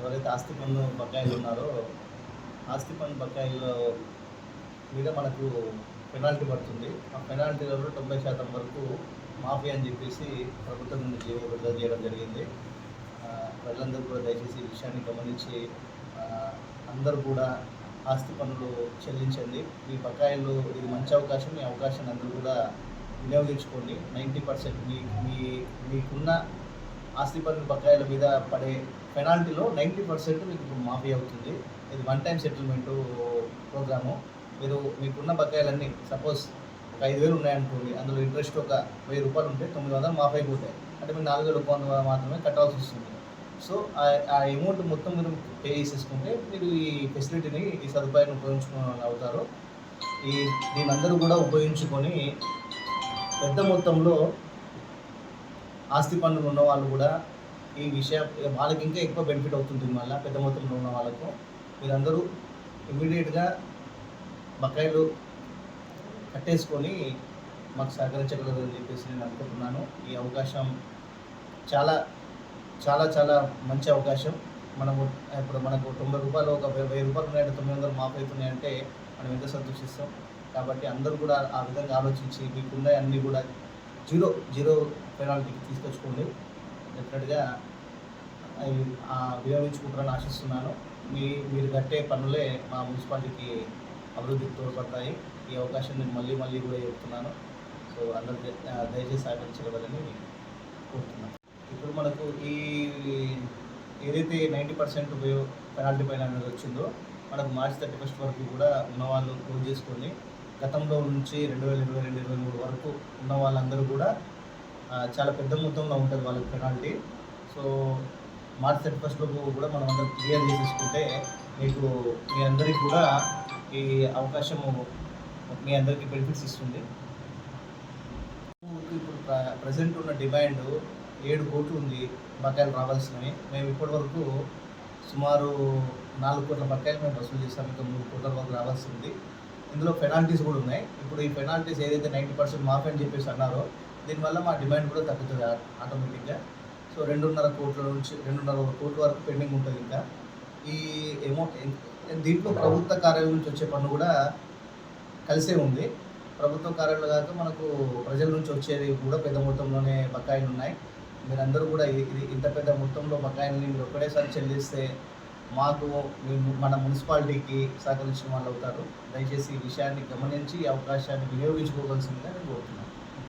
ఎవరైతే ఆస్తి పన్ను బకాయిలు ఉన్నారో ఆస్తి పన్ను బకాయిలు మీద మనకు పెనాల్టీ పడుతుంది. ఆ పెనాల్టీలలో తొంభై శాతం వరకు మాఫీ అని చెప్పేసి ప్రభుత్వం నుండి జీవో విడుదల చేయడం జరిగింది. ప్రజలందరూ కూడా దయచేసి ఈ విషయాన్ని గమనించి అందరూ కూడా ఆస్తి పన్నులు చెల్లించండి. మీ బకాయిలు ఇది మంచి అవకాశం ఈ అవకాశాన్ని అందరూ కూడా వినియోగించుకోండి. నైంటీ పర్సెంట్ మీ మీ మీకున్న ఆస్తి పన్ను బకాయిల మీద పడే పెనాల్టీలో నైంటీ పర్సెంట్ మీకు మాఫీ అవుతుంది. ఇది వన్ టైం సెటిల్మెంట్ ప్రోగ్రాము. మీరు మీకున్న బకాయిలన్నీ సపోజ్ ఒక ఐదు వేలు ఉన్నాయనుకోండి అందులో ఇంట్రెస్ట్ ఒక వెయ్యి రూపాయలు ఉంటే తొమ్మిది వందలు మాఫీ అయిపోతాయి. అంటే మీరు నాలుగు వేల వందలు మాత్రమే కట్టాల్సి వస్తుంది. సో ఆ- అమౌంట్ మొత్తం మీరు పే చేసేసుకుంటే మీరు ఈ ఫెసిలిటీని ఈ సదుపాయాన్ని ఉపయోగించుకునే వాళ్ళు అవుతారు. ఈ దీని అందరూ కూడా ఉపయోగించుకొని పెద్ద మొత్తంలో ఆస్తి పన్నులు ఉన్న వాళ్ళు కూడా ఈ విషయం వాళ్ళకి ఇంకా ఎక్కువ బెనిఫిట్ అవుతుంది మళ్ళీ పెద్ద మొత్తంలో ఉన్న వాళ్ళకు. మీరందరూ ఇమీడియట్గా బకాయిలు కట్టేసుకొని మాకు సహకరించగలరని చెప్పేసి నేను అనుకుంటున్నాను. ఈ అవకాశం చాలా చాలా చాలా మంచి అవకాశం. మనము ఇప్పుడు మనకు తొంభై రూపాయలు ఒక వెయ్యి రూపాయలు ఉన్నాయంటే తొమ్మిది వందలు మాఫ్ అవుతున్నాయంటే మనం ఎంత సంతోషిస్తాం? కాబట్టి అందరూ కూడా ఆ విధంగా ఆలోచించి మీకున్న అన్నీ కూడా జీరో జీరో పెనాల్టీకి తీసుకొచ్చుకోండి. డెఫినెట్గా అవి ఆ వినియోగించుకుంటారని ఆశిస్తున్నాను. మీ మీరు కట్టే పనులే మా మున్సిపాలిటీకి అభివృద్ధికి తోడ్పడతాయి. ఈ అవకాశం నేను మళ్ళీ మళ్ళీ కూడా చెప్తున్నాను. సో అందరు దయచేసి సహకరించగలని కోరుతున్నాను. ఇప్పుడు మనకు ఈ ఏదైతే నైంటీ పర్సెంట్ పెనాల్టీ పైన అనేది వచ్చిందో మనకు మార్చి థర్టీ ఫస్ట్ వరకు కూడా ఉన్నవాళ్ళు క్లోజ్ చేసుకొని గతంలో నుంచి రెండు వేల ఇరవై రెండు ఇరవై మూడు వరకు ఉన్న వాళ్ళందరూ కూడా చాలా పెద్ద మొత్తంలో ఉంటుంది వాళ్ళకి పెనాల్టీ సో మార్చ్ థర్టీ ఫస్ట్లో కూడా మనం అందరం క్లియర్ చేసేసుకుంటే మీకు మీ అందరికీ కూడా ఈ అవకాశము మీ అందరికీ బెనిఫిట్స్ ఇస్తుంది. ఇప్పుడు ప్రజెంట్ ఉన్న డిమాండ్ ఏడు కోట్లు ఉంది బకాయిలు రావాల్సినవి. మేము ఇప్పటి వరకు సుమారు నాలుగు కోట్ల బకాయిలు మేము వసూలు చేస్తాం ఇంకా మూడు కోట్ల వరకు రావాల్సి ఉంది. ఇందులో పెనాల్టీస్ కూడా ఉన్నాయి. ఇప్పుడు ఈ పెనాల్టీస్ ఏదైతే నైంటీ పర్సెంట్ మాఫ్ అని చెప్పేసి అన్నారో దీనివల్ల మా డిమాండ్ కూడా తగ్గుతుంది ఆటోమేటిక్గా సో రెండున్నర కోట్ల నుంచి రెండున్నర కోట్ల వరకు పెండింగ్ ఉంటుంది ఇంకా. ఈ అమౌంట్ దీంట్లో ప్రభుత్వ కార్యాలయం నుంచి వచ్చే పన్ను కూడా కలిసే ఉంది. ప్రభుత్వ కార్యాలయాలు కాక మనకు ప్రజల నుంచి వచ్చేది కూడా పెద్ద మొత్తంలోనే బకాయిలు ఉన్నాయి. మీరందరూ కూడా ఇది ఇది ఇంత పెద్ద మొత్తంలో బకాయిల్ని మీరు ఒక్కడేసారి చెల్లిస్తే మాకు మన మున్సిపాలిటీకి సహకరించిన వాళ్ళు అవుతారు. దయచేసి ఈ విషయాన్ని గమనించి ఈ అవకాశాన్ని వినియోగించుకోవాల్సిందిగా నేను కోరుతున్నాను.